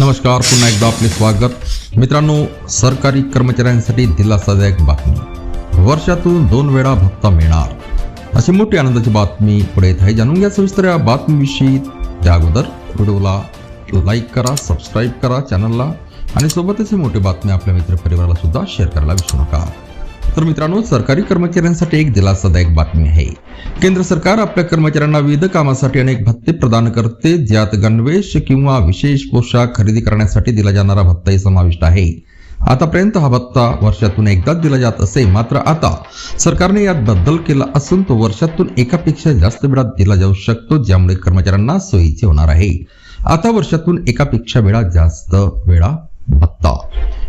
नमस्कार पुन्हा एकदा आपले स्वागत. मित्रांनो सरकारी कर्मचाऱ्यांसाठी दिलासादायक बातमी. वर्षातून दोन वेळा भत्ता मिळणार. अशी मोठी आनंदाची बातमी पुढे येत आहे. जाणून घ्या सविस्तर या बातमीविषयी. त्या अगोदर व्हिडिओला लाईक करा सबस्क्राईब करा चॅनलला आणि सोबतच ही मोठी बातमी आपल्या मित्रपरिवाराला सुद्धा शेअर करायला विसरू नका. तर मित्रांनो सरकारी कर्मचाऱ्यांसाठी एक दिलासादायक बातमी आहे. केंद्र सरकार आपल्या कर्मचाऱ्यांना विविध कामासाठी अनेक भत्ते प्रदान करते ज्यात गणवेश किंवा विशेष पोशाख खरेदी करण्यासाठी दिला जाणारा भत्ताही समाविष्ट आहे. आतापर्यंत हा भत्ता वर्षातून एकदाच दिला जात असे मात्र आता सरकारने यात बदल केला असून तो वर्षातून एकापेक्षा जास्त वेळा दिला जाऊ शकतो ज्यामुळे कर्मचाऱ्यांना सोयीचे होणार आहे. आता वर्षातून एकापेक्षा वेळा जास्त वेळा भत्ता.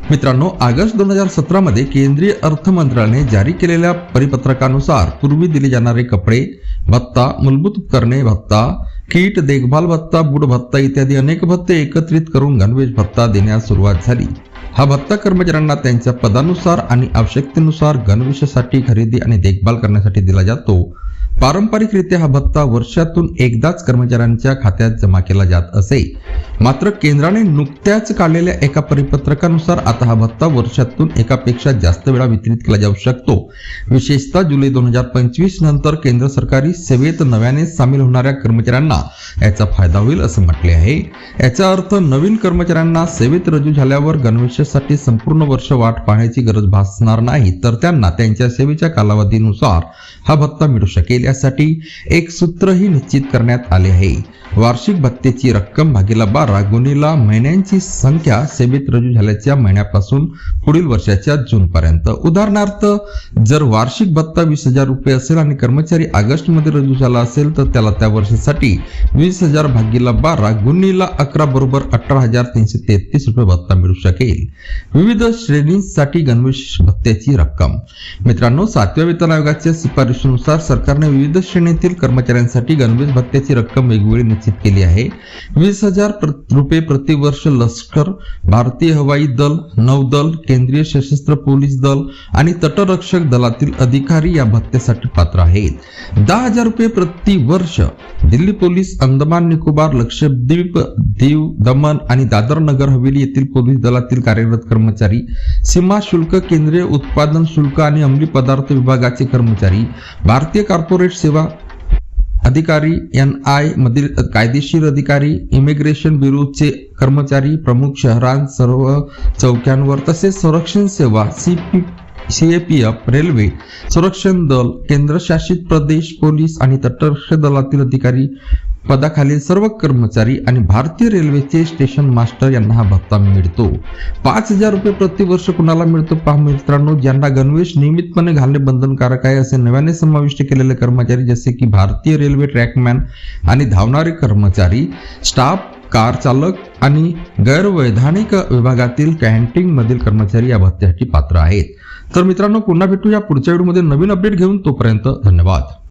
मित्रांनो ऑगस्ट दोन हजार सतरामध्ये केंद्रीय अर्थ मंत्रालयाने जारी केलेल्या परिपत्रकानुसार पूर्वी दिले जाणारे कपडे भत्ता मूलभूत उपकरणे भत्ता कीट देखभाल भत्ता बुड भत्ता इत्यादी अनेक भत्ते एकत्रित करून गणवेश भत्ता देण्यास सुरुवात झाली. हा भत्ता कर्मचाऱ्यांना त्यांच्या पदानुसार आणि आवश्यकतेनुसार गणवेशासाठी खरेदी आणि देखभाल करण्यासाठी दिला जातो. पारंपरिकरित्या हा भत्ता वर्षातून एकदाच कर्मचाऱ्यांच्या खात्यात जमा केला जात असे. मात्र केंद्राने नुकत्याच काढलेल्या एका परिपत्रकानुसार आता हा भत्ता वर्षातून एकापेक्षा जास्त वेळा वितरित केला जाऊ शकतो. विशेषतः जुलै दोन हजार पंचवीस नंतर केंद्र सरकारी सेवेत नव्याने सामील होणाऱ्या कर्मचाऱ्यांना याचा फायदा होईल असं म्हटले आहे. याचा अर्थ नवीन कर्मचाऱ्यांना सेवेत रजू झाल्यावर गणवेशासाठी संपूर्ण वर्ष वाट पाहण्याची गरज भासणार नाही तर त्यांना त्यांच्या सेवेच्या कालावधीनुसार हा भत्ता मिळू शकेल यासाठी एक सूत्रही निश्चित करण्यात आले आहे. वार्षिक भत्तेची रक्कम भागीला बारा गुणीला महिन्यांची संख्या सेवेत रजू झाल्याच्या महिन्यापासून पुढील वर्षाच्या जून पर्यंत उदाहरणार्थ जर वार्षिक भत्ता वीस हजार रुपये असेल आणि कर्मचारी ऑगस्टमध्ये रुजू झाला असेल तर त्याला त्या वर्षासाठी वीस हजार भागीला बारा गुणीला अकरा बरोबर अठरा हजार तीनशे तेहतीस रुपये भत्ता मिळू शकेल. विविध श्रेणींसाठी गणवेश भत्त्याची रक्कम. मित्रांनो सातव्या वेतन आयोगाच्या शिफारशीनुसार सरकारने विविध श्रेणीतील कर्मचाऱ्यांसाठी गणवेश भत्त्याची रक्कम वेगवेगळी निश्चित केली आहे. वीस हजार रुपये प्रतिवर्ष लष्कर भारतीय हवाई दल नौदल केंद्रीय सशस्त्र पोलीस दल आणि तटरक्षक दलातील अधिकारी या भत्त्यासाठी पात्र आहेत. दहा हजार रुपये प्रतिवर्ष दिल्ली पोलीस अंदमान निकोबार लक्षद्वीप दीव दमन आणि दादर नगर हवेली येथील पोलीस दलातील कार्यरत कर्मचारी सीमा शुल्क केंद्रीय उत्पादन शुल्क आणि अंमली पदार्थ विभागाचे कर्मचारी भारतीय कॉर्पोरेट सेवा अधिकारी एन आय मधील कायदेशीर अधिकारी इमिग्रेशन ब्युरोचे कर्मचारी प्रमुख शहरां सर्व चौक्यांवर तसेच संरक्षण सेवा सीपी एफ रेल्वे संरक्षण दल केंद्रशासित प्रदेश पोलीस आणि तटरक्षक दलातील अधिकारी पदाखालील सर्व कर्मचारी आणि भारतीय रेल्वेचे स्टेशन मास्टर यांना हा भत्ता मिळतो. पाच हजार रुपये प्रतिवर्ष कुणाला मिळतो पहा मित्रांनो ज्यांना गणवेश नियमितपणे घालणे बंधनकारक आहे असे नव्याने समाविष्ट केलेले कर्मचारी जसे की भारतीय रेल्वे ट्रॅकमॅन आणि धावणारे कर्मचारी स्टाफ कार चालक आणि गैरवैधानिक विभागातील कॅन्टीन मधील कर्मचारी या भत्त्यासाठी पात्र आहेत. तर मित्रांनो पुन्हा भेटू या पुढच्या व्हिडिओमध्ये. नवीन अपडेट घेऊन तोपर्यंत धन्यवाद.